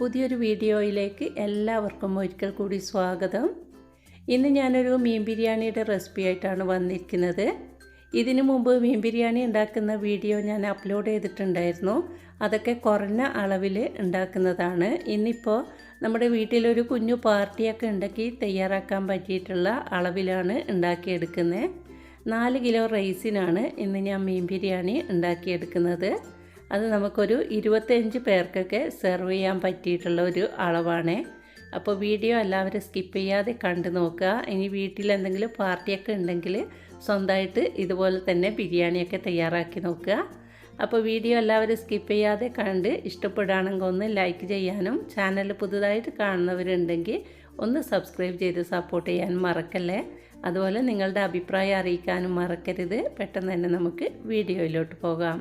പുതിയൊരു വീഡിയോയിലേക്ക് എല്ലാവർക്കും ഒരിക്കൽ കൂടി സ്വാഗതം. ഇന്ന് ഞാനൊരു മീൻ ബിരിയാണിയുടെ റെസിപ്പി ആയിട്ടാണ് വന്നിരിക്കുന്നത്. ഇതിനു മുമ്പ് മീൻ ബിരിയാണി ഉണ്ടാക്കുന്ന വീഡിയോ ഞാൻ അപ്ലോഡ് ചെയ്തിട്ടുണ്ടായിരുന്നു. അതൊക്കെ കുറഞ്ഞ അളവിൽ ഉണ്ടാക്കുന്നതാണ്. ഇന്നിപ്പോൾ നമ്മുടെ വീട്ടിലൊരു കുഞ്ഞു പാർട്ടിയൊക്കെ ഉണ്ടാക്കി തയ്യാറാക്കാൻ പറ്റിയിട്ടുള്ള അളവിലാണ് ഉണ്ടാക്കിയെടുക്കുന്നത്. നാല് കിലോ റൈസിനാണ് ഇന്ന് ഞാൻ മീൻ ബിരിയാണി ഉണ്ടാക്കിയെടുക്കുന്നത്. അത് നമുക്കൊരു ഇരുപത്തിയഞ്ച് പേർക്കൊക്കെ സെർവ് ചെയ്യാൻ പറ്റിയിട്ടുള്ള ഒരു അളവാണ്. അപ്പോൾ വീഡിയോ എല്ലാവരും സ്കിപ്പ് ചെയ്യാതെ കണ്ടു നോക്കുക. ഇനി വീട്ടിൽ എന്തെങ്കിലും പാർട്ടിയൊക്കെ ഉണ്ടെങ്കിൽ സ്വന്തമായിട്ട് ഇതുപോലെ തന്നെ ബിരിയാണിയൊക്കെ തയ്യാറാക്കി നോക്കുക. അപ്പോൾ വീഡിയോ എല്ലാവരും സ്കിപ്പ് ചെയ്യാതെ കണ്ട് ഇഷ്ടപ്പെടുകയാണെങ്കിൽ ഒന്ന് ലൈക്ക് ചെയ്യാനും ചാനൽ പുതുതായിട്ട് കാണുന്നവരുണ്ടെങ്കിൽ ഒന്ന് സബ്സ്ക്രൈബ് ചെയ്ത് സപ്പോർട്ട് ചെയ്യാനും മറക്കല്ലേ? അതുപോലെ നിങ്ങളുടെ അഭിപ്രായം അറിയിക്കാനും മറക്കരുത്. പെട്ടെന്ന് തന്നെ നമുക്ക് വീഡിയോയിലോട്ട് പോകാം.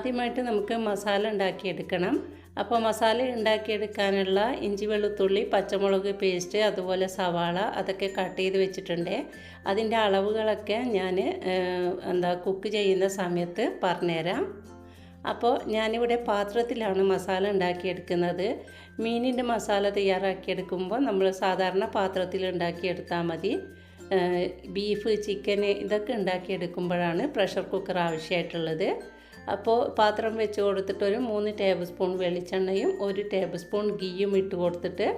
ആദ്യമായിട്ട് നമുക്ക് മസാല ഉണ്ടാക്കിയെടുക്കണം. അപ്പോൾ മസാല ഉണ്ടാക്കിയെടുക്കാനുള്ള ഇഞ്ചി വെളുത്തുള്ളി പച്ചമുളക് പേസ്റ്റ് അതുപോലെ സവാള അതൊക്കെ കട്ട് ചെയ്ത് വെച്ചിട്ടുണ്ട്. അതിന്റെ അളവുകളൊക്കെ ഞാൻ എന്താ കുക്ക് ചെയ്യുന്ന സമയത്ത് പറഞ്ഞുതരാം. അപ്പോൾ ഞാനിവിടെ പാത്രത്തിലാണ് മസാല ഉണ്ടാക്കിയെടുക്കുന്നത്. മീനിന്റെ മസാല തയ്യാറാക്കിയെടുക്കുമ്പോൾ നമ്മൾ സാധാരണ പാത്രത്തിൽ ഉണ്ടാക്കിയെടുത്താൽ മതി. ബീഫ് ചിക്കൻ ഇതൊക്കെ ഉണ്ടാക്കിയെടുക്കുമ്പോഴാണ് പ്രഷർ കുക്കർ ആവശ്യമായിട്ടുള്ളത്. അപ്പോൾ പാത്രം വെച്ച് കൊടുത്തിട്ട് ഒരു മൂന്ന് ടേബിൾ സ്പൂൺ വെളിച്ചെണ്ണയും ഒരു ടേബിൾ സ്പൂൺ ഗീയും ഇട്ട് കൊടുത്തിട്ട്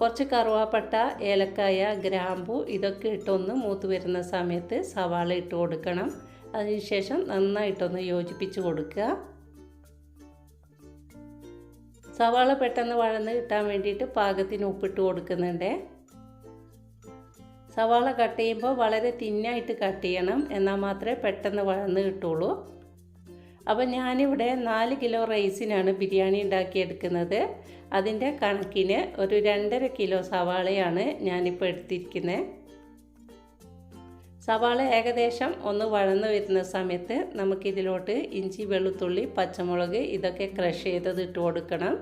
കുറച്ച് കറുവാപ്പട്ട ഏലക്കായ ഗ്രാമ്പു ഇതൊക്കെ ഇട്ടൊന്ന് മൂത്ത് വരുന്ന സമയത്ത് സവാള ഇട്ട് കൊടുക്കണം. അതിനുശേഷം നന്നായിട്ടൊന്ന് യോജിപ്പിച്ച് കൊടുക്കുക. സവാള പെട്ടെന്ന് വഴന്ന് കിട്ടാൻ വേണ്ടിയിട്ട് പാകത്തിന് ഉപ്പിട്ട് കൊടുക്കുന്നുണ്ട്. സവാള കട്ട് ചെയ്യുമ്പോൾ വളരെ തിന്നായിട്ട് കട്ട് ചെയ്യണം. എന്നാൽ മാത്രമേ പെട്ടെന്ന് വഴന്ന് കിട്ടുള്ളൂ. അപ്പോൾ ഞാനിവിടെ നാല് കിലോ റൈസിനാണ് ബിരിയാണി ഉണ്ടാക്കിയെടുക്കുന്നത്. അതിന്റെ കണക്കിന് ഒരു രണ്ടര കിലോ സവാളയാണ് ഞാനിപ്പോൾ എടുത്തിരിക്കുന്നത് സവാള ഏകദേശം ഒന്ന് വഴന്ന് വരുന്ന സമയത്ത് നമുക്കിതിലോട്ട് ഇഞ്ചി വെളുത്തുള്ളി പച്ചമുളക് ഇതൊക്കെ ക്രഷ് ചെയ്തത് ഇട്ട് കൊടുക്കണം.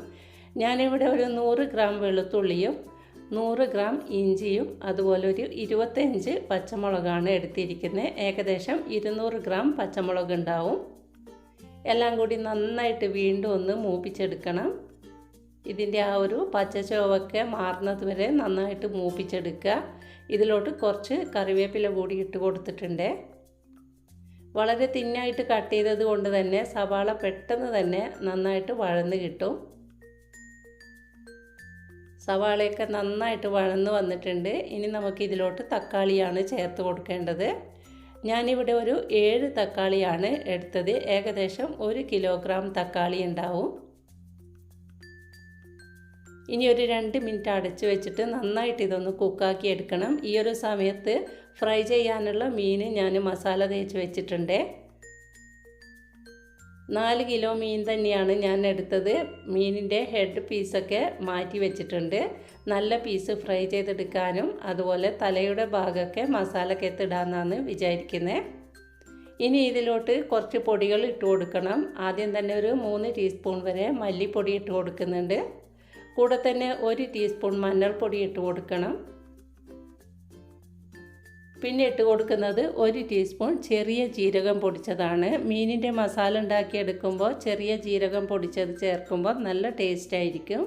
ഞാനിവിടെ ഒരു നൂറ് ഗ്രാം വെളുത്തുള്ളിയും നൂറ് ഗ്രാം ഇഞ്ചിയും അതുപോലെ ഒരു ഇരുപത്തഞ്ച് പച്ചമുളകാണ് എടുത്തിരിക്കുന്നത് ഏകദേശം ഇരുന്നൂറ് ഗ്രാം പച്ചമുളക് ഉണ്ടാവും. എല്ലാം കൂടി നന്നായിട്ട് വീണ്ടും ഒന്ന് മൂപ്പിച്ചെടുക്കണം. ഇതിന്റെ ആ ഒരു പച്ച ചുവക്കെ മാറുന്നത് വരെ നന്നായിട്ട് മൂപ്പിച്ചെടുക്കുക. ഇതിലോട്ട് കുറച്ച് കറിവേപ്പില കൂടി ഇട്ട് കൊടുത്തിട്ടുണ്ട്. വളരെ തിന്നായിട്ട് കട്ട് ചെയ്തത് കൊണ്ട് തന്നെ സവാള പെട്ടെന്ന് തന്നെ നന്നായിട്ട് വഴന്ന് കിട്ടും. സവാളയൊക്കെ നന്നായിട്ട് വഴന്ന് വന്നിട്ടുണ്ട്. ഇനി നമുക്ക് ഇതിലോട്ട് തക്കാളിയാണ് ചേർത്ത് കൊടുക്കേണ്ടത്. ഞാനിവിടെ ഒരു ഏഴ് തക്കാളിയാണ് എടുത്തത്. ഏകദേശം ഒരു കിലോഗ്രാം തക്കാളി ഉണ്ടാവും. ഇനി ഒരു രണ്ട് മിനിറ്റ് അടച്ച് വെച്ചിട്ട് നന്നായിട്ട് ഇതൊന്ന് കുക്കാക്കി എടുക്കണം. ഈ ഒരു സമയത്ത് ഫ്രൈ ചെയ്യാനുള്ള മീൻ ഞാൻ മസാല തേച്ച് വെച്ചിട്ടുണ്ട്. നാല് കിലോ മീൻ തന്നെയാണ് ഞാൻ എടുത്തത്. മീനിന്റെ ഹെഡ് പീസൊക്കെ മാറ്റി വെച്ചിട്ടുണ്ട്. നല്ല പീസ് ഫ്രൈ ചെയ്തെടുക്കാനും അതുപോലെ തലയുടെ ഭാഗമൊക്കെ മസാലക്കകത്തിടാമെന്നാണ് വിചാരിക്കുന്നത്. ഇനി ഇതിലോട്ട് കുറച്ച് പൊടികൾ ഇട്ട് കൊടുക്കണം. ആദ്യം തന്നെ ഒരു മൂന്ന് ടീസ്പൂൺ വരെ മല്ലിപ്പൊടി ഇട്ട് കൊടുക്കുന്നുണ്ട്. കൂടെ തന്നെ ഒരു ടീസ്പൂൺ മഞ്ഞൾപ്പൊടി ഇട്ട് കൊടുക്കണം. പിന്നെ ഇട്ട് കൊടുക്കുന്നത് ഒരു ടീസ്പൂൺ ചെറിയ ജീരകം പൊടിച്ചതാണ്. മീനിന്റെ മസാല ഉണ്ടാക്കിയെടുക്കുമ്പോൾ ചെറിയ ജീരകം പൊടിച്ചത് ചേർക്കുമ്പോൾ നല്ല ടേസ്റ്റ് ആയിരിക്കും.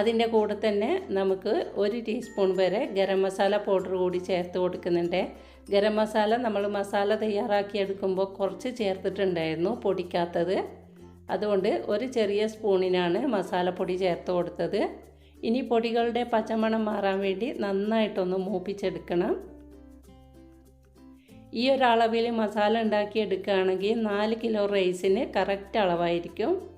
അതിന്റെ കൂടെ തന്നെ നമുക്ക് ഒരു ടീസ്പൂൺ വരെ ഗരം മസാല പൗഡർ കൂടി ചേർത്ത് കൊടുക്കുന്നുണ്ട്. ഗരം മസാല നമ്മൾ മസാല തയ്യാറാക്കിയെടുക്കുമ്പോൾ കുറച്ച് ചേർത്തിട്ടുണ്ടായിരുന്നു പൊടിക്കാത്തത്. അതുകൊണ്ട് ഒരു ചെറിയ സ്പൂണിനാണ് മസാലപ്പൊടി ചേർത്ത് കൊടുത്തത്. ഇനി പൊടികളുടെ പച്ചമണം മാറാൻ വേണ്ടി നന്നായിട്ടൊന്ന് മൂപ്പിച്ചെടുക്കണം. ഈ ഒരളവിൽ മസാല ഉണ്ടാക്കി എടുക്കുകയാണെങ്കിൽ നാല് കിലോ റൈസിന് കറക്റ്റ് അളവായിരിക്കും.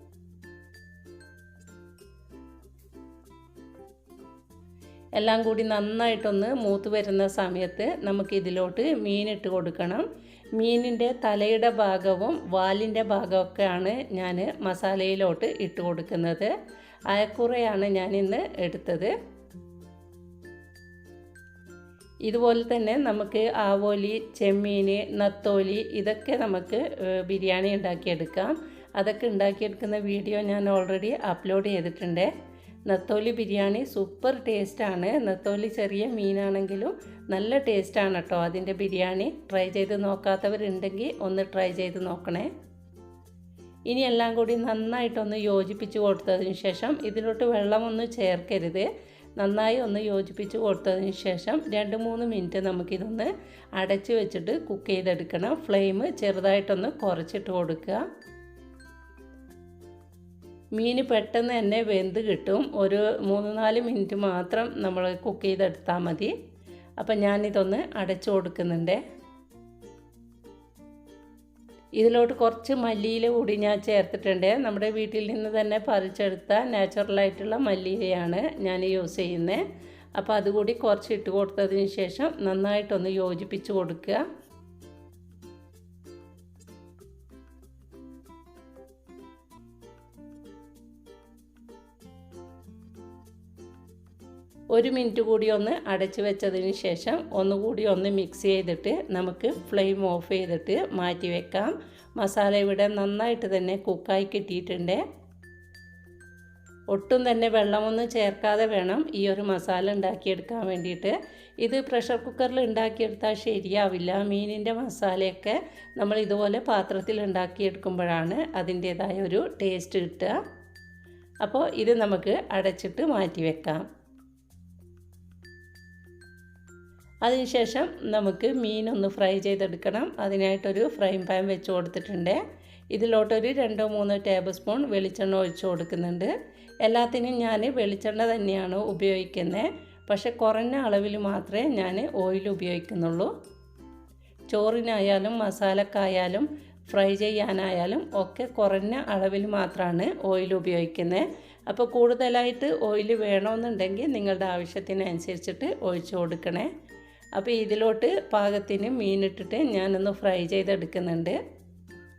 എല്ലാം കൂടി നന്നായിട്ടൊന്ന് മൂത്ത് വരുന്ന സമയത്ത് നമുക്ക് ഇതിലോട്ട് മീനിട്ട് കൊടുക്കണം. മീനിന്റെ തലയുടെ ഭാഗവും വാലിന്റെ ഭാഗമൊക്കെയാണ് ഞാൻ മസാലയിലോട്ട് ഇട്ട് കൊടുക്കുന്നത്. അയക്കുറയാണ് ഞാൻ ഇന്ന് എടുത്തത്. ഇതുപോലെ തന്നെ നമുക്ക് ആവോലി ചെമ്മീൻ നത്തോലി ഇതൊക്കെ നമുക്ക് ബിരിയാണി ഉണ്ടാക്കിയെടുക്കാം. അതൊക്കെ ഉണ്ടാക്കിയെടുക്കുന്ന വീഡിയോ ഞാൻ ഓൾറെഡി അപ്ലോഡ് ചെയ്തിട്ടുണ്ട്. നെത്തോലി ബിരിയാണി സൂപ്പർ ടേസ്റ്റാണ്. നത്തോലി ചെറിയ മീനാണെങ്കിലും നല്ല ടേസ്റ്റാണ് കേട്ടോ അതിന്റെ ബിരിയാണി. ട്രൈ ചെയ്ത് നോക്കാത്തവരുണ്ടെങ്കിൽ ഒന്ന് ട്രൈ ചെയ്ത് നോക്കണേ. ഇനി എല്ലാം കൂടി നന്നായിട്ടൊന്ന് യോജിപ്പിച്ച് കൊടുത്തതിന് ശേഷം ഇതിലോട്ട് വെള്ളമൊന്നും ചേർക്കരുത്. നന്നായി ഒന്ന് യോജിപ്പിച്ച് കൊടുത്തതിന് ശേഷം രണ്ട് മൂന്ന് മിനിറ്റ് നമുക്കിതൊന്ന് അടച്ച് വെച്ചിട്ട് കുക്ക് ചെയ്തെടുക്കണം. ഫ്ലെയിം ചെറുതായിട്ടൊന്ന് കുറച്ചിട്ട് കൊടുക്കുക. മീൻ പെട്ടെന്ന് തന്നെ വെന്ത് കിട്ടും. ഒരു മൂന്ന് നാല് മിനിറ്റ് മാത്രം നമ്മൾ കുക്ക് ചെയ്തെടുത്താൽ മതി. അപ്പം ഞാനിതൊന്ന് അടച്ചു കൊടുക്കുന്നുണ്ട്. ഇതിലോട്ട് കുറച്ച് മല്ലിയില കൂടി ഞാൻ ചേർത്തിട്ടുണ്ട്. നമ്മുടെ വീട്ടിൽ നിന്ന് തന്നെ പറിച്ചെടുത്ത നാച്ചുറലായിട്ടുള്ള മല്ലിയിലയാണ് ഞാൻ യൂസ് ചെയ്യുന്നത്. അപ്പോൾ അതുകൂടി കുറച്ച് ഇട്ട് കൊടുത്തതിന് ശേഷം നന്നായിട്ടൊന്ന് യോജിപ്പിച്ച് കൊടുക്കുക. ഒരു മിനിറ്റ് കൂടി ഒന്ന് അടച്ചു വെച്ചതിന് ശേഷം ഒന്നുകൂടി ഒന്ന് മിക്സ് ചെയ്തിട്ട് നമുക്ക് ഫ്ലെയിം ഓഫ് ചെയ്തിട്ട് മാറ്റി വെക്കാം. മസാല ഇവിടെ നന്നായിട്ട് തന്നെ കുക്കായി കിട്ടിയിട്ടുണ്ട്. ഒട്ടും തന്നെ വെള്ളമൊന്നും ചേർക്കാതെ വേണം ഈ ഒരു മസാല ഉണ്ടാക്കിയെടുക്കാൻ വേണ്ടിയിട്ട്. ഇത് പ്രഷർ കുക്കറിൽ ഉണ്ടാക്കിയെടുത്താൽ ശരിയാവില്ല. മീനിന്റെ മസാലയൊക്കെ നമ്മൾ ഇതുപോലെ പാത്രത്തിൽ ഉണ്ടാക്കിയെടുക്കുമ്പോഴാണ് അതിന്റേതായ ഒരു ടേസ്റ്റ് കിട്ടുക. അപ്പോൾ ഇത് നമുക്ക് അടച്ചിട്ട് മാറ്റി വെക്കാം. അതിനുശേഷം നമുക്ക് മീനൊന്ന് ഫ്രൈ ചെയ്തെടുക്കണം. അതിനായിട്ടൊരു ഫ്രൈ പാൻ വെച്ച് കൊടുത്തിട്ടുണ്ട്. ഇതിലോട്ടൊരു രണ്ടോ മൂന്നോ ടേബിൾ സ്പൂൺ വെളിച്ചെണ്ണ ഒഴിച്ച് കൊടുക്കുന്നുണ്ട്. എല്ലാത്തിനും ഞാൻ വെളിച്ചെണ്ണ തന്നെയാണ് ഉപയോഗിക്കുന്നത് പക്ഷേ കുറഞ്ഞ അളവിൽ മാത്രമേ ഞാൻ ഓയിൽ ഉപയോഗിക്കുന്നുള്ളൂ. ചോറിനായാലും മസാലക്കായാലും ഫ്രൈ ചെയ്യാനായാലും ഒക്കെ കുറഞ്ഞ അളവിൽ മാത്രമാണ് ഓയിൽ ഉപയോഗിക്കുന്നത് അപ്പോൾ കൂടുതലായിട്ട് ഓയിൽ വേണമെന്നുണ്ടെങ്കിൽ നിങ്ങളുടെ ആവശ്യത്തിനനുസരിച്ചിട്ട് ഒഴിച്ചു കൊടുക്കണേ. അപ്പോൾ ഇതിലോട്ട് പാകത്തിന് മീനിട്ടിട്ട് ഞാനൊന്ന് ഫ്രൈ ചെയ്തെടുക്കുന്നുണ്ട്.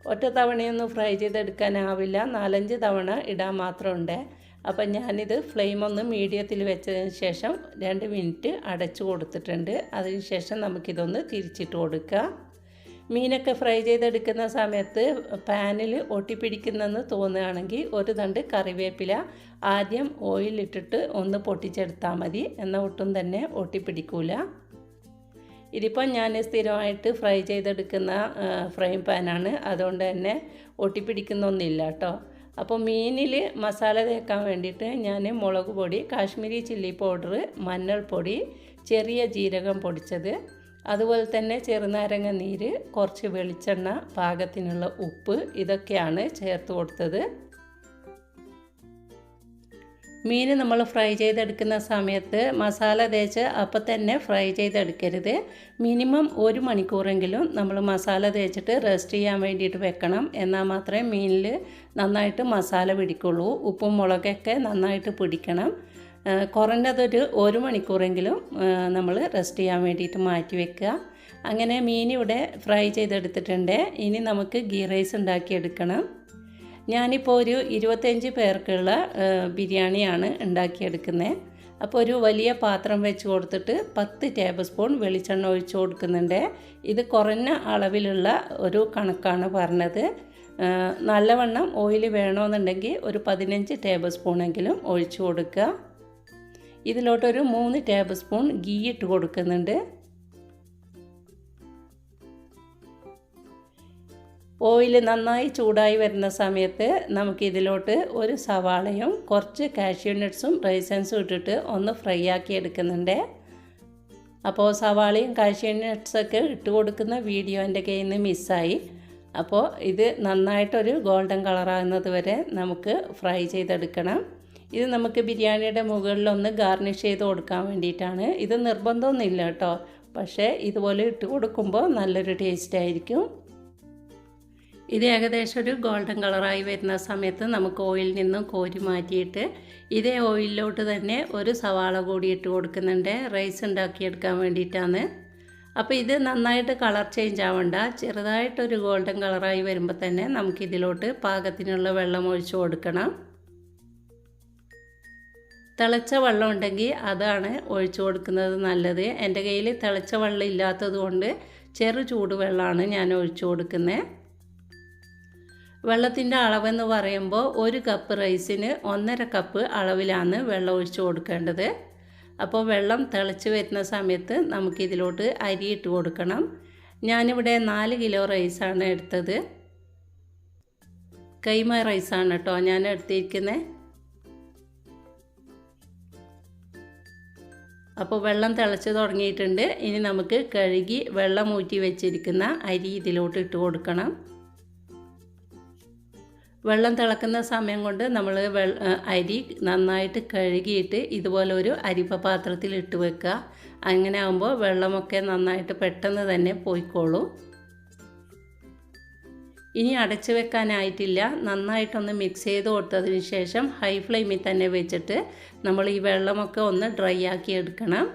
ഒറ്റ തവണയൊന്നും ഫ്രൈ ചെയ്തെടുക്കാനാവില്ല. നാലഞ്ച് തവണ ഇടാൻ മാത്രമുണ്ട്. അപ്പം ഞാനിത് ഫ്ലെയിം ഒന്ന് മീഡിയത്തിൽ വെച്ചതിന് ശേഷം രണ്ട് മിനിറ്റ് അടച്ചു കൊടുത്തിട്ടുണ്ട്. അതിന് ശേഷം നമുക്കിതൊന്ന് തിരിച്ചിട്ട് കൊടുക്കാം. മീനൊക്കെ ഫ്രൈ ചെയ്തെടുക്കുന്ന സമയത്ത് പാനിൽ ഒട്ടിപ്പിടിക്കുന്നെന്ന് തോന്നുകയാണെങ്കിൽ ഒരു തണ്ട് കറിവേപ്പില ആദ്യം ഓയിലിട്ടിട്ട് ഒന്ന് പൊട്ടിച്ചെടുത്താൽ മതി. എന്നാൽ ഒട്ടും തന്നെ ഒട്ടിപ്പിടിക്കൂല. ഇതിപ്പോൾ ഞാൻ സ്ഥിരമായിട്ട് ഫ്രൈ ചെയ്തെടുക്കുന്ന ഫ്രൈ പാനാണ്. അതുകൊണ്ട് തന്നെ ഒട്ടിപ്പിടിക്കുന്നൊന്നുമില്ല കേട്ടോ. അപ്പോൾ മീനിൽ മസാല തേക്കാൻ വേണ്ടിയിട്ട് ഞാൻ മുളക് പൊടി കാശ്മീരി ചില്ലി പൗഡർ മഞ്ഞൾപ്പൊടി ചെറിയ ജീരകം പൊടിച്ചത്. അതുപോലെ തന്നെ ചെറുനാരങ്ങ നീര് കുറച്ച് വെളിച്ചെണ്ണ പാകത്തിനുള്ള ഉപ്പ് ഇതൊക്കെയാണ് ചേർത്ത് കൊടുത്തത്. മീൻ നമ്മൾ ഫ്രൈ ചെയ്തെടുക്കുന്ന സമയത്ത് മസാല തേച്ച് അപ്പം തന്നെ ഫ്രൈ ചെയ്തെടുക്കരുത്. മിനിമം ഒരു മണിക്കൂറെങ്കിലും നമ്മൾ മസാല തേച്ചിട്ട് റെസ്റ്റ് ചെയ്യാൻ വേണ്ടിയിട്ട് വെക്കണം. എന്നാൽ മാത്രമേ മീനിൽ നന്നായിട്ട് മസാല പിടിക്കുള്ളൂ. ഉപ്പും മുളകൊക്കെ നന്നായിട്ട് പിടിക്കണം. കുറഞ്ഞതൊരു ഒരു മണിക്കൂറെങ്കിലും നമ്മൾ റെസ്റ്റ് ചെയ്യാൻ വേണ്ടിയിട്ട് മാറ്റി വെക്കുക. അങ്ങനെ മീൻ ഇവിടെ ഫ്രൈ ചെയ്തെടുത്തിട്ടുണ്ട്. ഇനി നമുക്ക് ഗീ റൈസ് ഉണ്ടാക്കിയെടുക്കണം. ഞാനിപ്പോൾ ഒരു ഇരുപത്തഞ്ച് പേർക്കുള്ള ബിരിയാണിയാണ് ഉണ്ടാക്കിയെടുക്കുന്നത് അപ്പോൾ ഒരു വലിയ പാത്രം വെച്ച് കൊടുത്തിട്ട് പത്ത് ടേബിൾ സ്പൂൺ വെളിച്ചെണ്ണ ഒഴിച്ചു കൊടുക്കുന്നുണ്ട്. ഇത് കുറഞ്ഞ അളവിലുള്ള ഒരു കണക്കാണ് പറഞ്ഞത്. നല്ലവണ്ണം ഓയിൽ വേണമെന്നുണ്ടെങ്കിൽ ഒരു പതിനഞ്ച് ടേബിൾ സ്പൂണെങ്കിലും ഒഴിച്ചു കൊടുക്കുക. ഇതിലോട്ടൊരു മൂന്ന് ടേബിൾ സ്പൂൺ ഗീ ഇട്ട് കൊടുക്കുന്നുണ്ട്. ഓയിൽ നന്നായി ചൂടായി വരുന്ന സമയത്ത് നമുക്കിതിലോട്ട് ഒരു സവാളയും കുറച്ച് കാഷ്യൂ നട്ട്സും റൈസൻസും ഇട്ടിട്ട് ഒന്ന് ഫ്രൈ ആക്കി എടുക്കുന്നുണ്ട്. അപ്പോൾ സവാളയും കാഷ്യൂ നട്ട്സൊക്കെ ഇട്ട് കൊടുക്കുന്ന വീഡിയോ എന്റെ കയ്യിൽ നിന്ന് മിസ്സായി അപ്പോൾ ഇത് നന്നായിട്ടൊരു ഗോൾഡൻ കളറാകുന്നത് വരെ നമുക്ക് ഫ്രൈ ചെയ്തെടുക്കണം. ഇത് നമുക്ക് ബിരിയാണിയുടെ മുകളിലൊന്ന് ഗാർണിഷ് ചെയ്ത് കൊടുക്കാൻ വേണ്ടിയിട്ടാണ്. ഇത് നിർബന്ധമൊന്നുമില്ല കേട്ടോ. പക്ഷേ ഇതുപോലെ ഇട്ട് കൊടുക്കുമ്പോൾ നല്ലൊരു ടേസ്റ്റ് ആയിരിക്കും. ഇത് ഏകദേശം ഒരു ഗോൾഡൻ കളറായി വരുന്ന സമയത്ത് നമുക്ക് ഓയിലിൽ നിന്നും കോരി മാറ്റിയിട്ട് ഇതേ ഓയിലിലോട്ട് തന്നെ ഒരു സവാള കൂടി ഇട്ട് കൊടുക്കുന്നുണ്ട്. റൈസ് ഉണ്ടാക്കിയെടുക്കാൻ വേണ്ടിയിട്ടാണ്. അപ്പോൾ ഇത് നന്നായിട്ട് കളർ ചേഞ്ച് ആവണ്ട. ചെറുതായിട്ടൊരു ഗോൾഡൻ കളറായി വരുമ്പോൾ തന്നെ നമുക്കിതിലോട്ട് പാകത്തിനുള്ള വെള്ളം ഒഴിച്ചു കൊടുക്കണം. തിളച്ച വെള്ളം ഉണ്ടെങ്കിൽ അതാണ് ഒഴിച്ചു കൊടുക്കുന്നത് നല്ലത്. എന്റെ കയ്യിൽ തിളച്ച വെള്ളം ഇല്ലാത്തത് കൊണ്ട് ചെറു ചൂടുവെള്ളമാണ് ഞാൻ ഒഴിച്ചു കൊടുക്കുന്നത്. വെള്ളത്തിന്റെ അളവെന്ന് പറയുമ്പോൾ ഒരു കപ്പ് റൈസിന് ഒന്നര കപ്പ് അളവിലാണ് വെള്ളം ഒഴിച്ച് കൊടുക്കേണ്ടത്. അപ്പോൾ വെള്ളം തിളച്ച് വരുന്ന സമയത്ത് നമുക്കിതിലോട്ട് അരി ഇട്ട് കൊടുക്കണം. ഞാനിവിടെ നാല് കിലോ റൈസാണ് എടുത്തത്. കൈമ റൈസാണ് കേട്ടോ ഞാൻ എടുത്തിരിക്കുന്നത് അപ്പോൾ വെള്ളം തിളച്ച് തുടങ്ങിയിട്ടുണ്ട്. ഇനി നമുക്ക് കഴുകി വെള്ളം ഊറ്റി വെച്ചിരിക്കുന്ന അരി ഇതിലോട്ട് ഇട്ട് കൊടുക്കണം. വെള്ളം തിളക്കുന്ന സമയം കൊണ്ട് നമ്മൾ അരി നന്നായിട്ട് കഴുകിയിട്ട് ഇതുപോലെ ഒരു അരിപ്പ പാത്രത്തിൽ ഇട്ട് വെക്കുക. അങ്ങനെ ആകുമ്പോൾ വെള്ളമൊക്കെ നന്നായിട്ട് പെട്ടെന്ന് തന്നെ പോയിക്കോളും. ഇനി അടച്ചു വെക്കാനായിട്ടില്ല. നന്നായിട്ടൊന്ന് മിക്സ് ചെയ്ത് കൊടുത്തതിന് ശേഷം ഹൈ ഫ്ലെയിമിൽ തന്നെ വെച്ചിട്ട് നമ്മൾ ഈ വെള്ളമൊക്കെ ഒന്ന് ഡ്രൈ ആക്കി എടുക്കണം.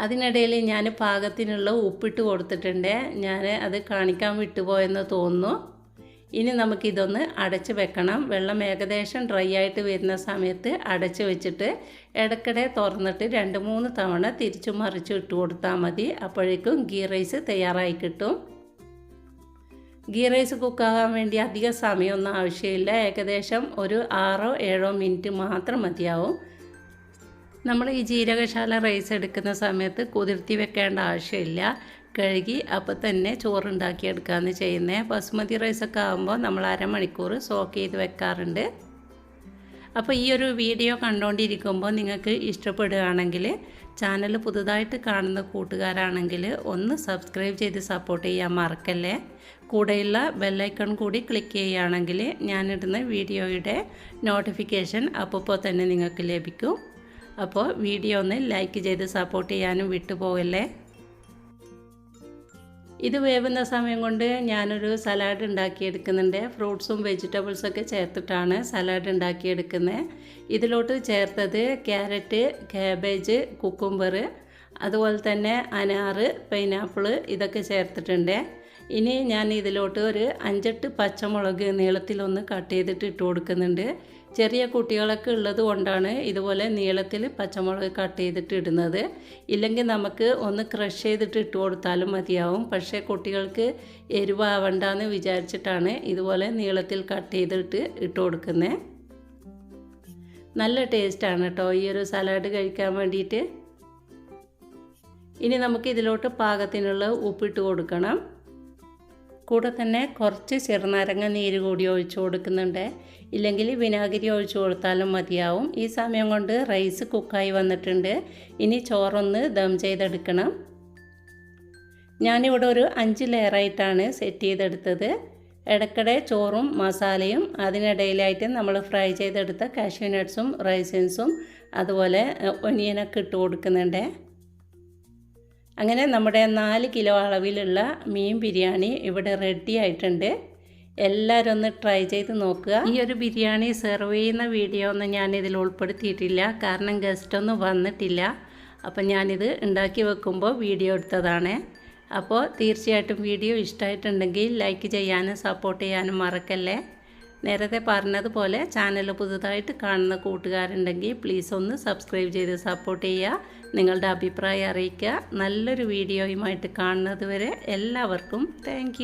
അതിനിടയിൽ ഞാൻ പാകത്തിനുള്ള ഉപ്പിട്ട് കൊടുത്തിട്ടുണ്ട്. ഞാൻ അത് കാണിക്കാൻ വിട്ടുപോയെന്ന് തോന്നുന്നു. ഇനി നമുക്കിതൊന്ന് അടച്ച് വെക്കണം. വെള്ളം ഏകദേശം ഡ്രൈ ആയിട്ട് വരുന്ന സമയത്ത് അടച്ച് വെച്ചിട്ട് ഇടയ്ക്കിടെ തുറന്നിട്ട് രണ്ട് മൂന്ന് തവണ തിരിച്ചു മറിച്ച് ഇട്ട് കൊടുത്താൽ മതി. അപ്പോഴേക്കും ഗീ റൈസ് തയ്യാറായി കിട്ടും. ഗീ റൈസ് കുക്കാകാൻ വേണ്ടി അധിക സമയമൊന്നും ആവശ്യമില്ല. ഏകദേശം ഒരു ആറോ ഏഴോ മിനിറ്റ് മാത്രം മതിയാവും. നമ്മൾ ഈ ജീരകശാല റൈസ് എടുക്കുന്ന സമയത്ത് കുതിർത്തി വെക്കേണ്ട ആവശ്യമില്ല. കഴുകി അപ്പോൾ തന്നെ ചോറുണ്ടാക്കിയെടുക്കുകയാണ് ചെയ്യുന്നത് ബസുമതി റൈസൊക്കെ ആകുമ്പോൾ നമ്മൾ അരമണിക്കൂർ സോക്ക് ചെയ്ത് വെക്കാറുണ്ട്. അപ്പോൾ ഈ ഒരു വീഡിയോ കണ്ടുകൊണ്ടിരിക്കുമ്പോൾ നിങ്ങൾക്ക് ഇഷ്ടപ്പെടുകയാണെങ്കിൽ ചാനൽ പുതുതായിട്ട് കാണുന്ന കൂട്ടുകാരാണെങ്കിൽ ഒന്ന് സബ്സ്ക്രൈബ് ചെയ്ത് സപ്പോർട്ട് ചെയ്യാൻ മറക്കല്ലേ. കൂടെയുള്ള ബെല്ലൈക്കൺ കൂടി ക്ലിക്ക് ചെയ്യുകയാണെങ്കിൽ ഞാനിടുന്ന വീഡിയോയുടെ നോട്ടിഫിക്കേഷൻ അപ്പോൾ തന്നെ നിങ്ങൾക്ക് ലഭിക്കും. അപ്പോൾ വീഡിയോ ഒന്ന് ലൈക്ക് ചെയ്ത് സപ്പോർട്ട് ചെയ്യാനും വിട്ടുപോകല്ലേ? ഇത് വേവുന്ന സമയം കൊണ്ട് ഞാനൊരു സലാഡ് ഉണ്ടാക്കിയെടുക്കുന്നുണ്ട്. ഫ്രൂട്ട്സും വെജിറ്റബിൾസൊക്കെ ചേർത്തിട്ടാണ് സലാഡ് ഉണ്ടാക്കിയെടുക്കുന്നത്. ഇതിലോട്ട് ചേർത്തത് ക്യാരറ്റ് കാബേജ് കുക്കുംബർ അതുപോലെ തന്നെ അനാറ് പൈനാപ്പിൾ ഇതൊക്കെ ചേർത്തിട്ടുണ്ട്. ഇനി ഞാൻ ഇതിലോട്ട് ഒരു അഞ്ചെട്ട് പച്ചമുളക് നീളത്തിലൊന്ന് കട്ട് ചെയ്തിട്ട് ഇട്ട് കൊടുക്കുന്നുണ്ട്. ചെറിയ കുട്ടികളൊക്കെ ഉള്ളത് കൊണ്ടാണ് ഇതുപോലെ നീളത്തിൽ പച്ചമുളക് കട്ട് ചെയ്തിട്ട് ഇടുന്നത്. ഇല്ലെങ്കിൽ നമുക്ക് ഒന്ന് ക്രഷ് ചെയ്തിട്ട് ഇട്ട് കൊടുത്താലും മതിയാവും. പക്ഷേ കുട്ടികൾക്ക് എരിവാവണ്ടെന്ന് വിചാരിച്ചിട്ടാണ് ഇതുപോലെ നീളത്തിൽ കട്ട് ചെയ്തിട്ട് ഇട്ട് കൊടുക്കുന്നത് നല്ല ടേസ്റ്റാണ് കേട്ടോ ഈ ഒരു സലാഡ് കഴിക്കാൻ വേണ്ടിയിട്ട്. ഇനി നമുക്ക് ഇതിലോട്ട് പാകത്തിനുള്ള ഉപ്പിട്ട് കൊടുക്കണം. കൂടെ തന്നെ കുറച്ച് ചെറുനാരങ്ങ നീര് കൂടി ഒഴിച്ചു കൊടുക്കുന്നുണ്ട്. ഇല്ലെങ്കിൽ വിനാഗിരി ഒഴിച്ചു കൊടുത്താലും മതിയാവും. ഈ സമയം കൊണ്ട് റൈസ് കുക്കായി വന്നിട്ടുണ്ട്. ഇനി ചോറൊന്ന് ദം ചെയ്തെടുക്കണം. ഞാനിവിടെ ഒരു അഞ്ച് ലെയറായിട്ടാണ് സെറ്റ് ചെയ്തെടുത്തത്. ഇടയ്ക്കിടെ ചോറും മസാലയും അതിനിടയിലായിട്ട് നമ്മൾ ഫ്രൈ ചെയ്തെടുത്ത കാഷ്യൂ നട്ട്സും റൈസിൻസും അതുപോലെ ഒനിയനൊക്കെ ഇട്ട് കൊടുക്കുന്നുണ്ട്. അങ്ങനെ നമ്മുടെ നാല് കിലോ അളവിലുള്ള മീൻ ബിരിയാണി ഇവിടെ റെഡി ആയിട്ടുണ്ട്. എല്ലാവരും ഒന്ന് ട്രൈ ചെയ്ത് നോക്കുക. ഈ ഒരു ബിരിയാണി സെർവ് ചെയ്യുന്ന വീഡിയോ ഒന്നും ഞാൻ ഇതിൽ ഉൾപ്പെടുത്തിയിട്ടില്ല. കാരണം ഗസ്റ്റൊന്നും വന്നിട്ടില്ല. അപ്പം ഞാനിത് ഉണ്ടാക്കി വെക്കുമ്പോൾ വീഡിയോ എടുത്തതാണ്. അപ്പോൾ തീർച്ചയായിട്ടും വീഡിയോ ഇഷ്ടമായിട്ടുണ്ടെങ്കിൽ ലൈക്ക് ചെയ്യാനും സപ്പോർട്ട് ചെയ്യാനും മറക്കല്ലേ? നേരത്തെ പറഞ്ഞതുപോലെ ചാനൽ പുതുതായിട്ട് കാണുന്ന കൂട്ടുകാരുണ്ടെങ്കിൽ പ്ലീസ് ഒന്ന് സബ്സ്ക്രൈബ് ചെയ്ത് സപ്പോർട്ട് ചെയ്യുക. നിങ്ങളുടെ അഭിപ്രായം അറിയിക്കുക. നല്ലൊരു വീഡിയോയുമായിട്ട് കാണുന്നത് വരെ എല്ലാവർക്കും താങ്ക്